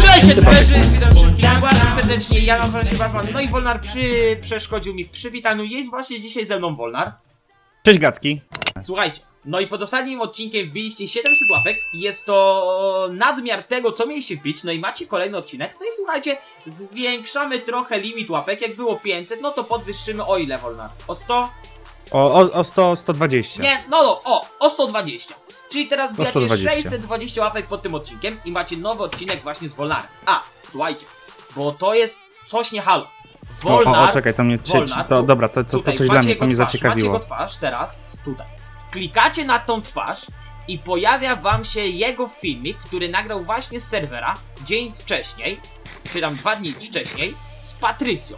Cześć, Edberzy! Witam wszystkich bardzo serdecznie, ja nazywam się Batman. No i Wolnar przy... przeszkodził mi w przywitaniu. Jest właśnie dzisiaj ze mną Wolnar. Cześć Gacki. Słuchajcie, no i pod ostatnim odcinkiem wbiliście 700 łapek. Jest to nadmiar tego, co mieliście wbić. No i macie kolejny odcinek. No i słuchajcie, zwiększamy trochę limit łapek. Jak było 500, no to podwyższymy o ile Wolnar? O 100? O, o, o 100, 120. Nie, no, no, o, o 120. Czyli teraz wbijacie 120. 620 łapek pod tym odcinkiem i macie nowy odcinek właśnie z Wolnarem. A, słuchajcie, bo to jest coś nie halo. O, Wolnar, o, o, czekaj, to mnie... Czy, Wolnar, czy, to, dobra, to, to, to coś dla mnie, to mnie twarz, Macie zaciekawiło. jego twarz teraz, tutaj. Klikacie na tą twarz i pojawia wam się jego filmik, który nagrał właśnie z serwera dzień wcześniej, czy tam dwa dni wcześniej, z Patrycją.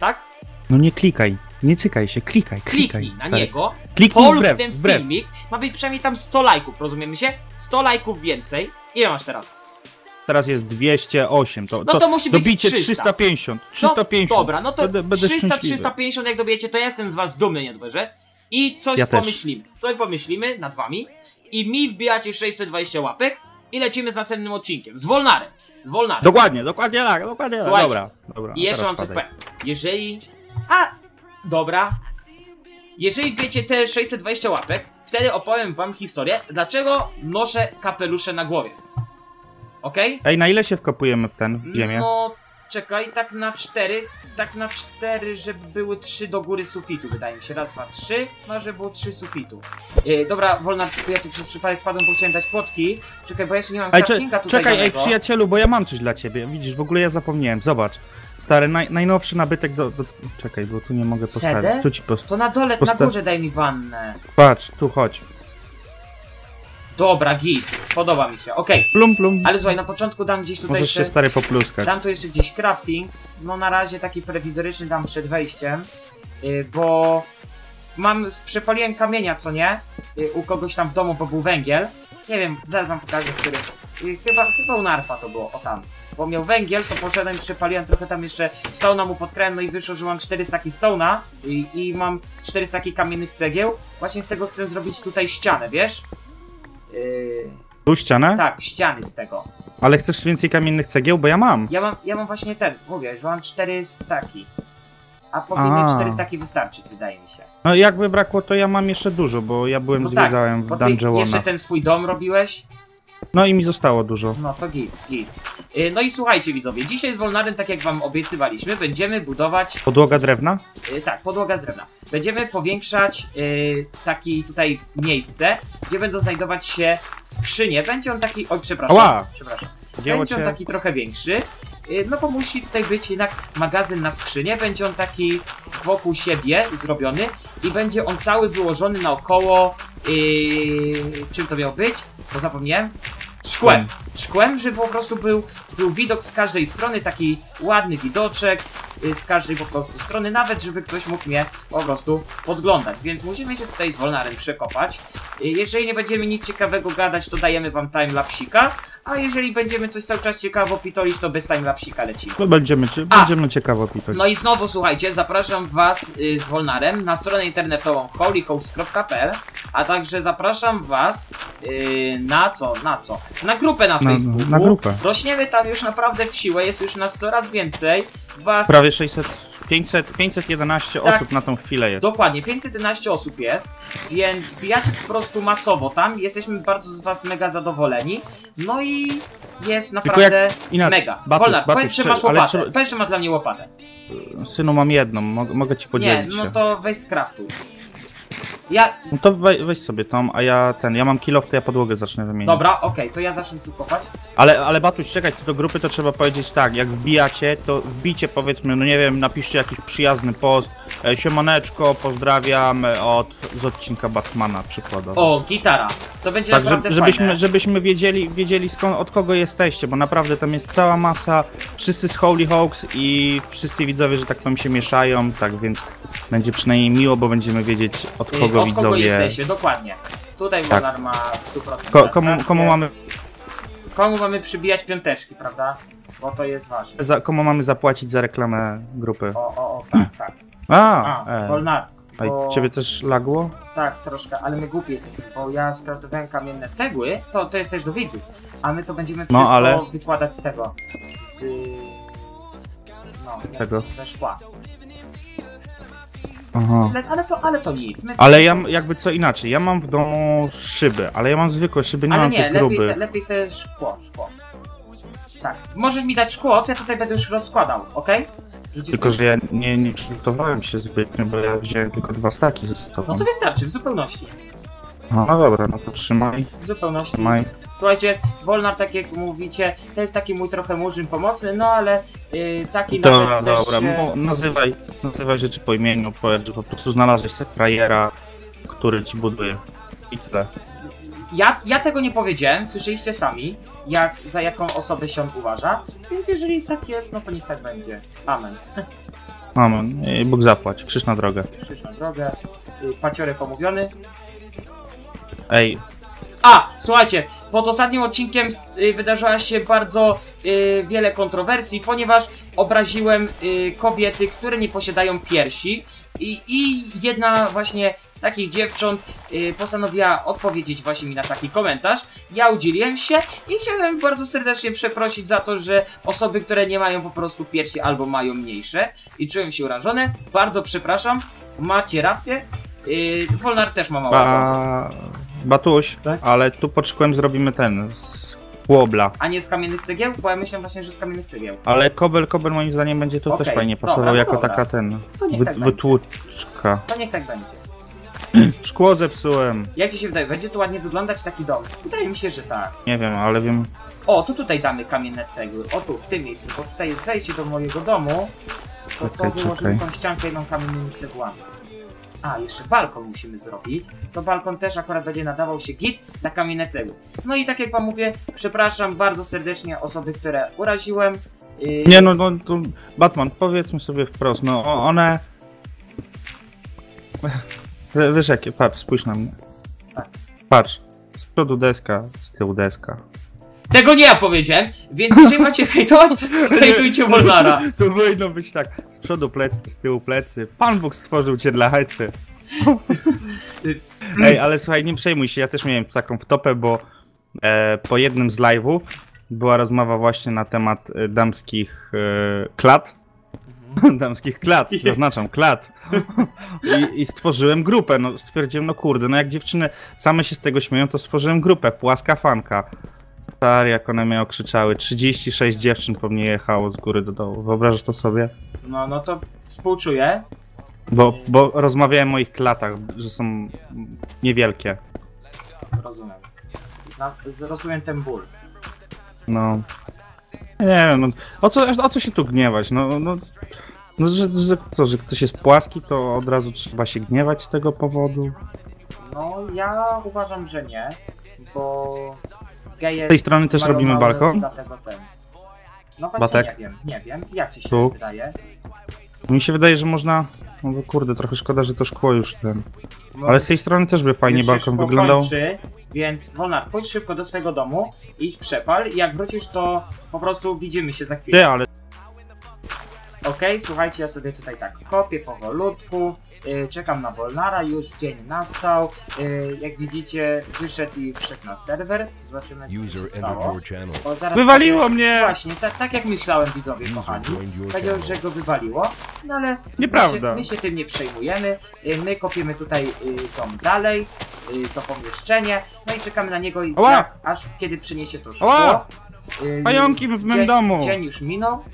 Tak? No nie klikaj, nie cykaj się, klikaj, klikaj. Kliknij na stary. niego, Kliknij polub wbrew, ten wbrew. filmik, ma być przynajmniej tam 100 lajków, rozumiemy się? 100 lajków więcej. Ile masz teraz? Teraz jest 208, to, No to musi być dobicie 300. 350, 350. No, dobra, no to Będę, będę 300, szczęśliwy. 350 jak dobijecie, to ja jestem z was dumny, niedłużej. I coś Ja też. pomyślimy. Coś pomyślimy nad wami. I mi wbijacie 620 łapek i lecimy z następnym odcinkiem. Z Wolnarem. Z Wolnarem. Dokładnie, dokładnie tak, dokładnie tak. Dobra, dobra. I jeszcze mam coś powiem. Jeżeli... A, dobra. Jeżeli wbiecie te 620 łapek, wtedy opowiem wam historię, dlaczego noszę kapelusze na głowie. Okej? Ej, na ile się wkopujemy w ten, w ziemię? No, czekaj, tak na cztery, tak na cztery, żeby były trzy do góry sufitu, wydaje mi się. Raz, dwa, trzy, no, żeby było trzy sufitu. Yy, dobra, wolna, ja tu przez przypadek wpadłem, bo chciałem dać płotki. Czekaj, bo ja jeszcze nie mam Ej, craftinga tutaj czekaj, ej przyjacielu, bo ja mam coś dla ciebie. Widzisz, w ogóle ja zapomniałem, zobacz. Stary, naj, najnowszy nabytek do, do... Czekaj, bo tu nie mogę postawić. Tu ci post... To na dole, na Posta- górze daj mi wannę. Patrz, tu chodź. Dobra, git, podoba mi się, okej. Plum, plum. Ale słuchaj, na początku dam gdzieś tutaj Możesz jeszcze... się stary popluskać. Dam tu jeszcze gdzieś crafting. No na razie taki prewizoryczny dam przed wejściem. Yy, bo mam, przepaliłem kamienia, co nie? Yy, u kogoś tam w domu, bo był węgiel. Nie wiem, zaraz wam pokażę, który. Yy, chyba, chyba u Narfa to było, o tam. Bo miał węgiel, to poszedłem, przepaliłem trochę tam jeszcze stone'a mu podkręłem, no i wyszło, że mam 4 staki stone'a i, i mam 4 staki kamiennych cegieł. Właśnie z tego chcę zrobić tutaj ścianę, wiesz? Yy, Tu ścianę? tak, ściany z tego. Ale chcesz więcej kamiennych cegieł? Bo ja mam. Ja mam, ja mam właśnie ten, mówię, że mam 4 staki. A powinny A. 4 staki wystarczyć, wydaje mi się. No jakby brakło, to ja mam jeszcze dużo, bo ja byłem, No tak, zwiedzałem Bo w ty jeszcze ten swój dom robiłeś? No i mi zostało dużo. No to git, git. Yy, No i słuchajcie widzowie, dzisiaj z Wolnarem, tak jak wam obiecywaliśmy, będziemy budować, Podłoga drewna? yy, tak, podłoga z drewna. Będziemy powiększać yy, taki tutaj miejsce, gdzie będą znajdować się skrzynie. Będzie on taki, oj przepraszam, Ała! przepraszam. Będzie on cię? taki trochę większy. Yy, No bo musi tutaj być jednak magazyn na skrzynię. Będzie on taki wokół siebie zrobiony i będzie on cały wyłożony naokoło. Yy, czym to miał być? Bo zapomniałem. Szkłem. Szkłem, żeby po prostu był, był widok z każdej strony, taki ładny widoczek z każdej po prostu strony, nawet żeby ktoś mógł mnie po prostu podglądać. Więc musimy się tutaj z Wolnarem przekopać. Yy, jeżeli nie będziemy nic ciekawego gadać, to dajemy wam timelapsika, a jeżeli będziemy coś cały czas ciekawo pitolić, to bez timelapsika lecimy. No będziemy, cie- A. będziemy ciekawo pitać. No i znowu słuchajcie, zapraszam was y, z Wolnarem na stronę internetową holyhoax.pl, a także zapraszam was y, na co, na co? Na grupę na Na- Facebooku. na grupę. Rośniemy tam już naprawdę w siłę, jest już nas coraz więcej. Was Prawie 600, 500, 511 Tak. osób na tą chwilę jest. Dokładnie, 511 osób jest, więc wbijacie po prostu masowo tam, jesteśmy bardzo z was mega zadowoleni, no i jest naprawdę jak mega. Batuś, Wolnar, Batuś, powiedz, że masz łopatę, czy- powiedz, że masz dla mnie łopatę. Synu, mam jedną, mogę, ci Nie, podzielić no się. to weź z craftu. Ja, No to we, weź sobie tą, a ja ten, ja mam kilof, to ja podłogę zacznę wymieniać. Dobra, okej, to ja zacznę tu kopać. Ale, ale Batuś, czekaj, co do grupy to trzeba powiedzieć tak, jak wbijacie, to wbijcie powiedzmy, no nie wiem, napiszcie jakiś przyjazny post, e, siemaneczko, pozdrawiam e, od, z odcinka Batmana przykładowo. O, gitara. To będzie Tak, naprawdę żeby, żebyśmy, fajne. żebyśmy wiedzieli, wiedzieli skąd, od kogo jesteście, bo naprawdę tam jest cała masa, wszyscy z Holy Hawks i wszyscy widzowie, że tak powiem, się mieszają, tak więc będzie przynajmniej miło, bo będziemy wiedzieć od Y, kogo Od kogo widzowie... jesteście, dokładnie. Tutaj Tak. Wolar ma 100% Ko, komu, komu, mamy, komu mamy przybijać piąteczki, prawda? Bo to jest ważne. za, komu mamy zapłacić za reklamę grupy? O, o, o, tak, tak. A, A, e, Wolnar. Bo- ciebie też lagło? Tak, troszkę, ale my głupi jesteśmy, bo ja skraftowałem kamienne cegły, to, to jest też do widzów, a my to będziemy No, wszystko ale- wykładać z tego, z... No, Tego. ze szkła. Aha. Ale, ale, to, ale to nic. My Ale ja jakby co inaczej, ja mam w domu szyby, ale ja mam zwykłe szyby, nie ale mam nie, tych lepiej, gruby. te, lepiej te szkło, szkło. Tak, możesz mi dać szkło, to ja tutaj będę już rozkładał, okej? Rzucisz Tylko, że ja nie, nie przygotowałem się zbytnio, bo ja wziąłem tylko dwa staki ze sobą. No to wystarczy, w zupełności. No, no dobra, no to trzymaj, W zupełności. trzymaj. Słuchajcie, Wolnar, tak jak mówicie, to jest taki mój trochę murzyn pomocny, no ale yy, taki Dobra, nawet dobra, e, mu- nazywaj, nazywaj rzeczy po imieniu, powiedz, że po prostu znalazłeś sobie frajera, który ci buduje. I tyle. Ja, ja tego nie powiedziałem, słyszeliście sami, jak, za jaką osobę się on uważa, więc jeżeli tak jest, no to niech tak będzie. Amen. Amen. I Bóg zapłać, krzyż na drogę. Krzyż na drogę, yy, paciorek omówiony. Ej, A, słuchajcie, pod ostatnim odcinkiem y, wydarzyła się bardzo y, wiele kontrowersji, ponieważ obraziłem y, kobiety, które nie posiadają piersi. I, I jedna właśnie z takich dziewcząt y, postanowiła odpowiedzieć właśnie mi na taki komentarz. Ja udzieliłem się i chciałem bardzo serdecznie przeprosić za to, że osoby, które nie mają po prostu piersi albo mają mniejsze i czułem się urażony. Bardzo przepraszam, macie rację. Yy, Wolnar też ma małego. Ba... Batuś, Tak? ale tu pod szkłem zrobimy ten, z kłobla. A nie z kamiennych cegieł? Bo ja myślę właśnie, że z kamiennych cegieł. Ale kobel, kobel moim zdaniem będzie tu Okej, też fajnie dobra, pasował no jako dobra. taka ten, To niech wy, tak będzie. wytłuczka. To niech tak będzie. Szkło zepsułem. Jak ci się wydaje, będzie tu ładnie wyglądać taki dom? Wydaje mi się, że tak. Nie wiem, ale wiem, O, to tutaj damy kamienne cegły. O tu, w tym miejscu, bo tutaj jest wejście do mojego domu. To, to Czekaj, wyłożymy czekaj. tą ściankę jedną kamiennymi cegłami. A, jeszcze balkon musimy zrobić. To balkon też akurat będzie nadawał się git na kamienne cegły. No i tak jak wam mówię, przepraszam bardzo serdecznie osoby, które uraziłem. Yy, Nie no, no to Batman, powiedzmy sobie wprost, no one... Wiesz jakie, patrz, spójrz na mnie. Tak. Patrz, z przodu deska, z tyłu deska. Tego nie ja powiedziałem, więc jeżeli macie hejtować, to hejtujcie Wolnara. To powinno być tak, z przodu plecy, z tyłu plecy. Pan Bóg stworzył cię dla hajcy. Ej, ale słuchaj, nie przejmuj się, ja też miałem taką wtopę, bo e, po jednym z live'ów była rozmowa właśnie na temat e, damskich e, klat. damskich klat, zaznaczam, klat. I, I stworzyłem grupę, no stwierdziłem, no kurde, no jak dziewczyny same się z tego śmieją, to stworzyłem grupę, płaska fanka. Stary, jak one mnie okrzyczały, 36 dziewczyn po mnie jechało z góry do dołu, wyobrażasz to sobie? No, no to współczuję. Bo, bo rozmawiałem o ich klatach, że są niewielkie. Rozumiem. Na, zrozumiem ten ból. No. Nie wiem, no, o, co, o co się tu gniewać? No, no, no że, że co, że ktoś jest płaski, to od razu trzeba się gniewać z tego powodu. No, ja uważam, że nie, bo geje Z tej strony też robimy balkon. Ten. No właśnie Batek? nie wiem, nie wiem. Jak ci się Tu? wydaje? Mi się wydaje, że można. No bo kurde, trochę szkoda, że to szkło już ten. Ale z tej strony też by fajnie balkon wyglądał. Kończy, więc Wolnar, pójdź szybko do swojego domu, idź przepal i jak wrócisz, to po prostu widzimy się za chwilę. Ty, ale Okej, słuchajcie, ja sobie tutaj tak kopię powolutku, yy, czekam na Wolnara, już dzień nastał, yy, jak widzicie wyszedł i wszedł na serwer, zobaczymy co się stało. O, zaraz wywaliło powiem- mnie! Właśnie, tak, tak jak myślałem widzowie kochani, channel. że go wywaliło, no ale Nieprawda. My, się, my się tym nie przejmujemy, yy, my kopiemy tutaj yy, dom dalej, yy, to pomieszczenie, no i czekamy na niego jak, aż kiedy przyniesie to szkło. Yy, Pająki w mym dzień, domu! Dzień już minął.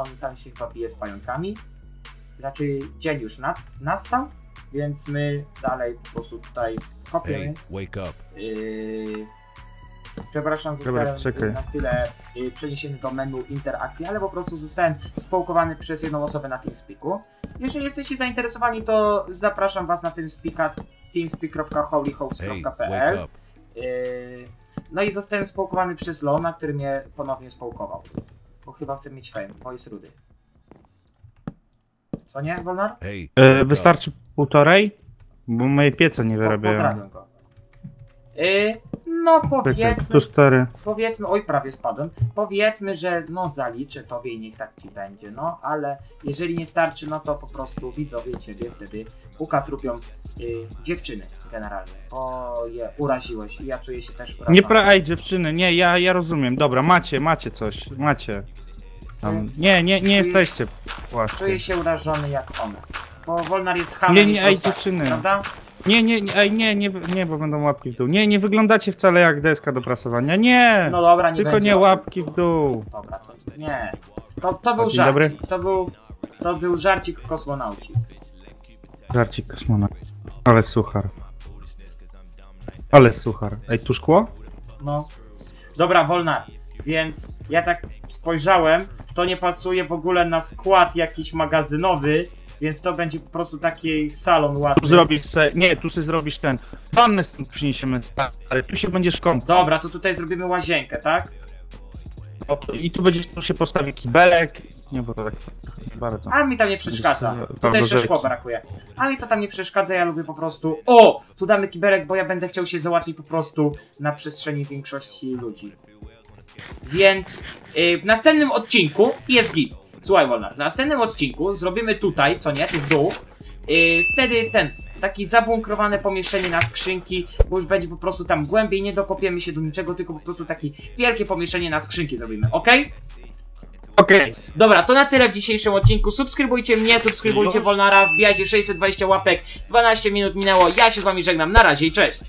On tam się chyba bije z pająkami. Znaczy, dzień już na, nastał, więc my dalej po prostu tutaj kopiemy. Hey, wake up. Yy, przepraszam, Dobra, zostałem czekaj. na chwilę yy, przeniesiony do menu interakcji, ale po prostu zostałem społkowany przez jedną osobę na TeamSpeaku. Jeżeli jesteście zainteresowani, to zapraszam was na TeamSpeaka Hey, teamspeak.holyhost.pl wake up. Yy, no i zostałem społkowany przez Lona, który mnie ponownie społkował. Bo chyba chce mieć fame, bo jest rudy. Co nie, Wolnar? Hey, e, wystarczy półtorej? Bo moje piece nie wyrabiają. Pozdrawiam go. Yy, no Czekaj, powiedzmy, tu stary. powiedzmy, oj prawie spadłem, powiedzmy, że no zaliczę tobie i niech tak ci będzie, no ale jeżeli nie starczy, no to po prostu widzowie ciebie wtedy ukatrupią y, dziewczyny generalnie, bo je uraziłeś i ja czuję się też urażony. Nie pra... Ej, dziewczyny, nie, ja, ja rozumiem. Dobra, macie, macie coś, macie. Tam. Nie, nie, nie jesteście łaskie. Czuję się urażony jak one, bo Wolnar jest hamem Nie, nie, ej, dziewczyny. Prawda? Nie, nie, nie, ej, nie, nie, nie, bo będą łapki w dół. Nie, nie wyglądacie wcale jak deska do prasowania. Nie! No dobra, nie Tylko będzie. nie łapki w dół. Dobra, to nie. To, to był Dzień żarcik. dobry. To był, to był żarcik kosmonauci. Żarcik kosmona. Ale suchar. Ale suchar. Ej, tu szkło? No. Dobra, wolna. Więc ja tak spojrzałem, to nie pasuje w ogóle na skład jakiś magazynowy, więc to będzie po prostu taki salon Tu ładny. zrobisz se... Nie, tu sobie zrobisz ten... Wannę stąd przyniesiemy, stary. Tu się będziesz kąpał. Dobra, to tutaj zrobimy łazienkę, tak? O, tu- I tu będziesz, tu się postawi kibelek. Nie, bo to tak bardzo. A mi tam nie przeszkadza. Jest, e, Tutaj jeszcze szkło Rzeki. brakuje. A mi to tam nie przeszkadza, ja lubię po prostu. O! Tu damy kibelek, bo ja będę chciał się załatwić po prostu na przestrzeni większości ludzi. Więc y, w następnym odcinku jest git. Słuchaj, Wolnar, w następnym odcinku zrobimy tutaj, co nie, tu w dół. Y, wtedy ten, taki zabunkrowane pomieszczenie na skrzynki, bo już będzie po prostu tam głębiej, nie dokopiemy się do niczego, tylko po prostu takie wielkie pomieszczenie na skrzynki zrobimy, ok? Okej. Dobra, to na tyle w dzisiejszym odcinku. Subskrybujcie mnie, subskrybujcie? Wolnara, wbijajcie 620 łapek. 12 minut minęło. Ja się z wami żegnam. Na razie i cześć.